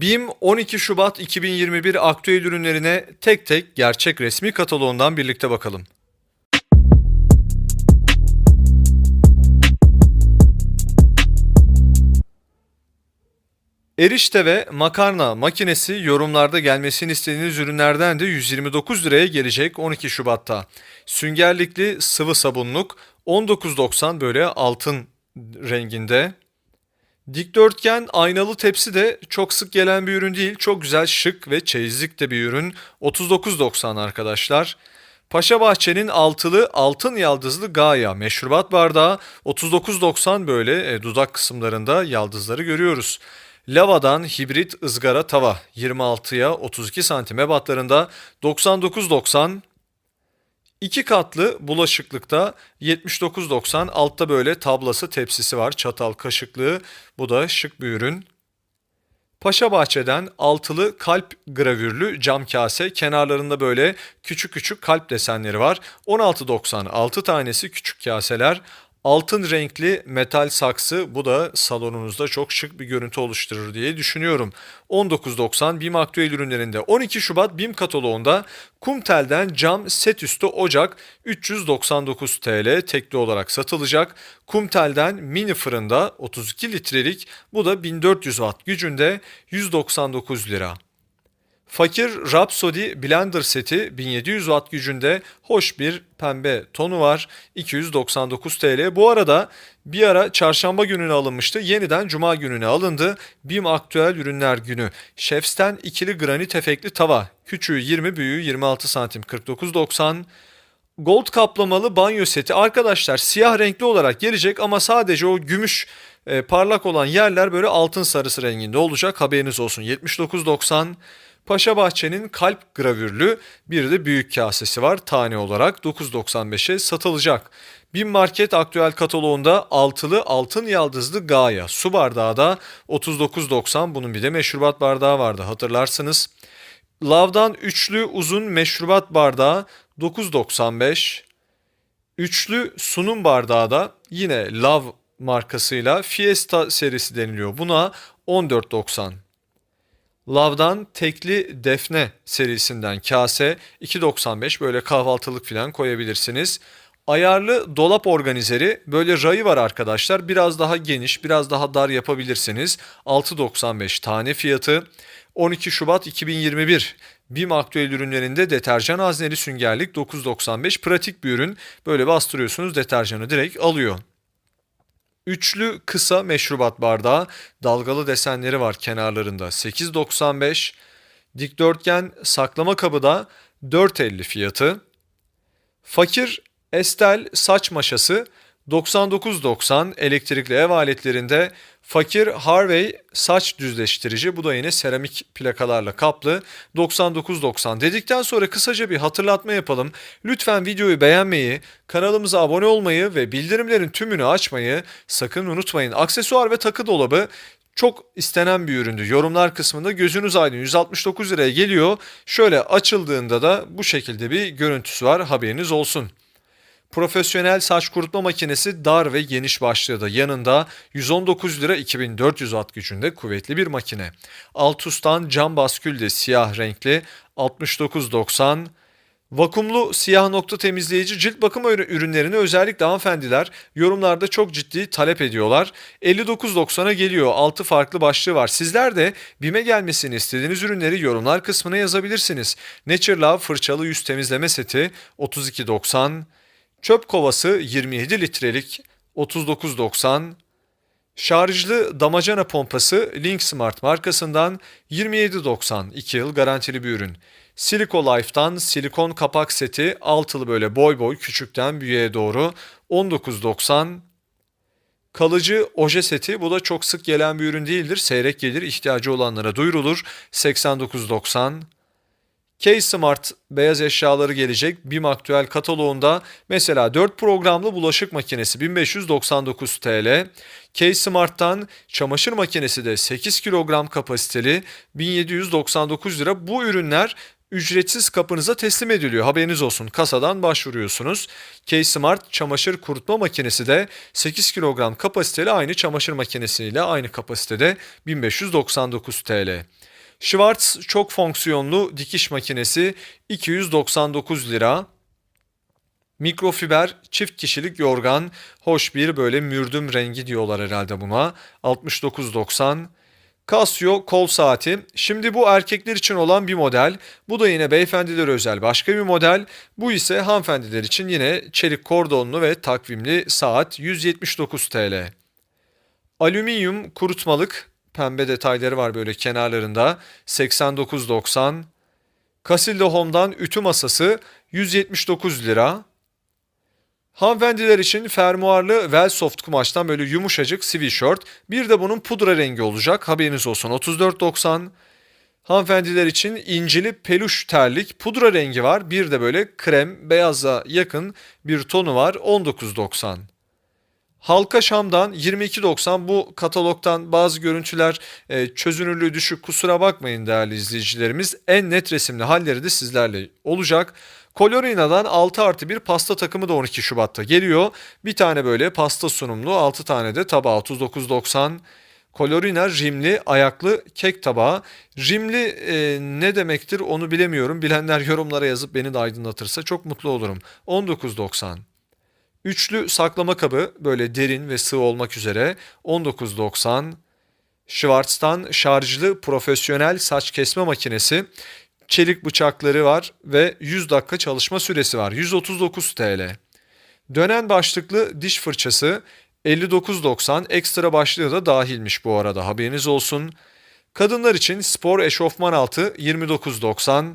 BİM 12 Şubat 2021 aktüel ürünlerine tek tek gerçek resmi kataloğundan birlikte bakalım. Erişte ve makarna makinesi yorumlarda gelmesini istediğiniz ürünlerden de 129 liraya gelecek 12 Şubat'ta. Süngerlikli sıvı sabunluk 19.90 böyle altın renginde. Dikdörtgen aynalı tepsi de çok sık gelen bir ürün değil. Çok güzel şık ve çeyizlik de bir ürün. 39.90 arkadaşlar. Paşa Bahçe'nin altılı altın yaldızlı Gaia meşrubat bardağı 39.90 böyle e, dudak kısımlarında yaldızları görüyoruz. Lava'dan hibrit ızgara tava 26'ya 32 santim ebatlarında 99.90 İki katlı bulaşıklıkta 79.90 altta böyle tablası tepsisi var çatal kaşıklığı bu da şık bir ürün. Paşa Bahçe'den altılı kalp gravürlü cam kase kenarlarında böyle küçük küçük kalp desenleri var. 16.90 6 tanesi küçük kaseler. Altın renkli metal saksı bu da salonunuzda çok şık bir görüntü oluşturur diye düşünüyorum. 19.90 BİM aktüel ürünlerinde 12 Şubat BİM kataloğunda Kumtel'den cam set üstü ocak 399 TL tekli olarak satılacak. Kumtel'den mini fırında 32 litrelik bu da 1400 watt gücünde 199 lira. Fakir Rhapsody Blender seti 1700 watt gücünde hoş bir pembe tonu var. 299 TL. Bu arada bir ara çarşamba gününe alınmıştı. Yeniden cuma gününe alındı. BİM aktüel ürünler günü. Chefs'ten ikili granit efektli tava. Küçüğü 20, büyüğü 26 santim 49.90. Gold kaplamalı banyo seti arkadaşlar siyah renkli olarak gelecek ama sadece o gümüş e, parlak olan yerler böyle altın sarısı renginde olacak haberiniz olsun 79.90 Paşa Bahçe'nin kalp gravürlü bir de büyük kasesi var tane olarak 9.95'e satılacak. Bin Market aktüel kataloğunda altılı altın yaldızlı Gaia su bardağı da 39.90 bunun bir de meşrubat bardağı vardı hatırlarsınız. Lav'dan üçlü uzun meşrubat bardağı 9.95. Üçlü sunum bardağı da yine Lav markasıyla Fiesta serisi deniliyor. Buna 14.90. Lav'dan tekli defne serisinden kase 2.95 böyle kahvaltılık falan koyabilirsiniz. Ayarlı dolap organizeri böyle rayı var arkadaşlar. Biraz daha geniş, biraz daha dar yapabilirsiniz. 6.95 tane fiyatı. 12 Şubat 2021 BİM aktüel ürünlerinde deterjan hazneli süngerlik 9.95 pratik bir ürün. Böyle bastırıyorsunuz deterjanı direkt alıyor. Üçlü kısa meşrubat bardağı dalgalı desenleri var kenarlarında 8.95. Dikdörtgen saklama kabı da 4.50 fiyatı. Fakir Estel saç maşası 99.90 elektrikli ev aletlerinde fakir Harvey saç düzleştirici bu da yine seramik plakalarla kaplı 99.90 dedikten sonra kısaca bir hatırlatma yapalım. Lütfen videoyu beğenmeyi, kanalımıza abone olmayı ve bildirimlerin tümünü açmayı sakın unutmayın. Aksesuar ve takı dolabı çok istenen bir üründü. Yorumlar kısmında gözünüz aydın 169 liraya geliyor. Şöyle açıldığında da bu şekilde bir görüntüsü var haberiniz olsun. Profesyonel saç kurutma makinesi dar ve geniş başlığı da yanında 119 lira 2400 watt gücünde kuvvetli bir makine. Altus'tan cam baskül de siyah renkli 69.90 Vakumlu siyah nokta temizleyici cilt bakım ürünlerini özellikle hanımefendiler yorumlarda çok ciddi talep ediyorlar. 59.90'a geliyor 6 farklı başlığı var. Sizler de BİM'e gelmesini istediğiniz ürünleri yorumlar kısmına yazabilirsiniz. Nature Love fırçalı yüz temizleme seti 32.90 Çöp kovası 27 litrelik 39.90 Şarjlı damacana pompası Link Smart markasından 27.90 2 yıl garantili bir ürün. Silico Life'tan silikon kapak seti altılı böyle boy boy küçükten büyüğe doğru 19.90 Kalıcı oje seti bu da çok sık gelen bir ürün değildir. Seyrek gelir ihtiyacı olanlara duyurulur 89.90 K-Smart beyaz eşyaları gelecek BİM aktüel kataloğunda mesela 4 programlı bulaşık makinesi 1599 TL. K-Smart'tan çamaşır makinesi de 8 kilogram kapasiteli 1799 lira. Bu ürünler ücretsiz kapınıza teslim ediliyor. Haberiniz olsun. Kasadan başvuruyorsunuz. K-Smart çamaşır kurutma makinesi de 8 kilogram kapasiteli aynı çamaşır makinesiyle aynı kapasitede 1599 TL. Schwarz çok fonksiyonlu dikiş makinesi 299 lira. Mikrofiber çift kişilik yorgan, hoş bir böyle mürdüm rengi diyorlar herhalde buna. 69.90. Casio kol saati. Şimdi bu erkekler için olan bir model. Bu da yine beyefendilere özel başka bir model. Bu ise hanımefendiler için yine çelik kordonlu ve takvimli saat 179 TL. Alüminyum kurutmalık pembe detayları var böyle kenarlarında 89.90. Casilda Home'dan ütü masası 179 lira. Hanımefendiler için fermuarlı Velsoft kumaştan böyle yumuşacık sweatshirt. Bir de bunun pudra rengi olacak. Haberiniz olsun 34.90. Hanımefendiler için incili peluş terlik pudra rengi var. Bir de böyle krem beyaza yakın bir tonu var 19.90. Halka Şam'dan 22.90 bu katalogdan bazı görüntüler e, çözünürlüğü düşük kusura bakmayın değerli izleyicilerimiz. En net resimli halleri de sizlerle olacak. Colorina'dan 6 artı bir pasta takımı da 12 Şubat'ta geliyor. Bir tane böyle pasta sunumlu 6 tane de tabağı 39.90. Colorina rimli ayaklı kek tabağı. Rimli e, ne demektir onu bilemiyorum. Bilenler yorumlara yazıp beni de aydınlatırsa çok mutlu olurum. 19.90. Üçlü saklama kabı böyle derin ve sığ olmak üzere 19.90. Schwarz'tan şarjlı profesyonel saç kesme makinesi. Çelik bıçakları var ve 100 dakika çalışma süresi var. 139 TL. Dönen başlıklı diş fırçası 59.90 ekstra başlığı da dahilmiş bu arada haberiniz olsun. Kadınlar için spor eşofman altı 29.90.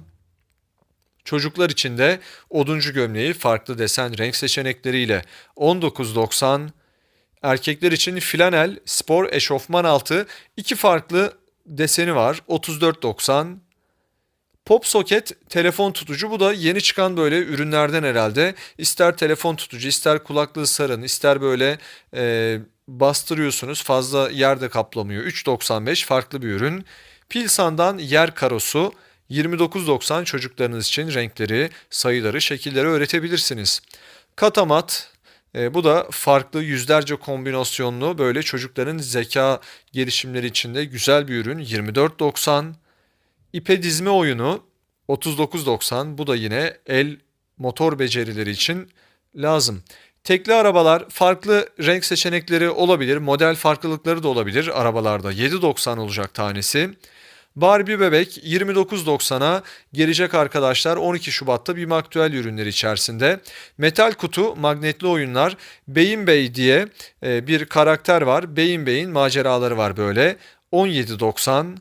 Çocuklar için de oduncu gömleği farklı desen renk seçenekleriyle 19.90. Erkekler için flanel spor eşofman altı iki farklı deseni var 34.90. Pop soket telefon tutucu bu da yeni çıkan böyle ürünlerden herhalde. İster telefon tutucu ister kulaklığı sarın ister böyle e, bastırıyorsunuz fazla yerde kaplamıyor. 3.95 farklı bir ürün. Pilsan'dan yer karosu 29.90 çocuklarınız için renkleri, sayıları, şekilleri öğretebilirsiniz. Katamat e, bu da farklı yüzlerce kombinasyonlu böyle çocukların zeka gelişimleri için de güzel bir ürün 24.90. İpe dizme oyunu 39.90 bu da yine el motor becerileri için lazım. Tekli arabalar farklı renk seçenekleri olabilir, model farklılıkları da olabilir arabalarda 7.90 olacak tanesi. Barbie bebek 29.90'a gelecek arkadaşlar 12 Şubat'ta bir aktüel ürünleri içerisinde. Metal kutu magnetli oyunlar Beyin Bey diye e, bir karakter var. Beyin Bey'in maceraları var böyle 17.90.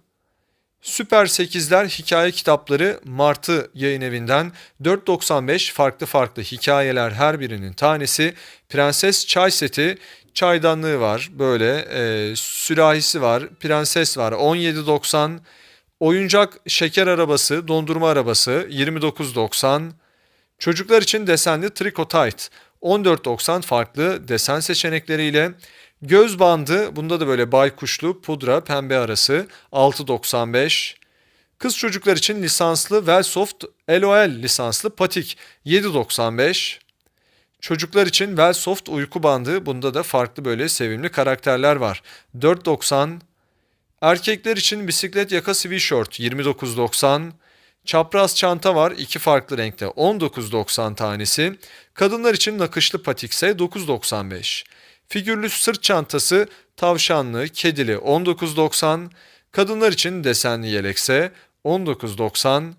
Süper 8'ler hikaye kitapları Martı yayın evinden 4.95 farklı farklı hikayeler her birinin tanesi. Prenses çay seti çaydanlığı var böyle e, sürahisi var prenses var 17.90 oyuncak şeker arabası dondurma arabası 29.90 çocuklar için desenli trikotight 14.90 farklı desen seçenekleriyle Göz bandı bunda da böyle baykuşlu pudra pembe arası 6.95. Kız çocuklar için lisanslı Velsoft LOL lisanslı patik 7.95. Çocuklar için Velsoft uyku bandı bunda da farklı böyle sevimli karakterler var 4.90. Erkekler için bisiklet yaka sweatshirt 29.90. Çapraz çanta var iki farklı renkte 19.90 tanesi. Kadınlar için nakışlı patikse 9.95. Figürlü sırt çantası tavşanlı, kedili 19.90, kadınlar için desenli yelekse 19.90,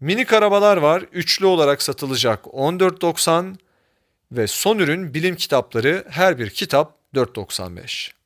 minik arabalar var üçlü olarak satılacak 14.90 ve son ürün bilim kitapları her bir kitap 4.95.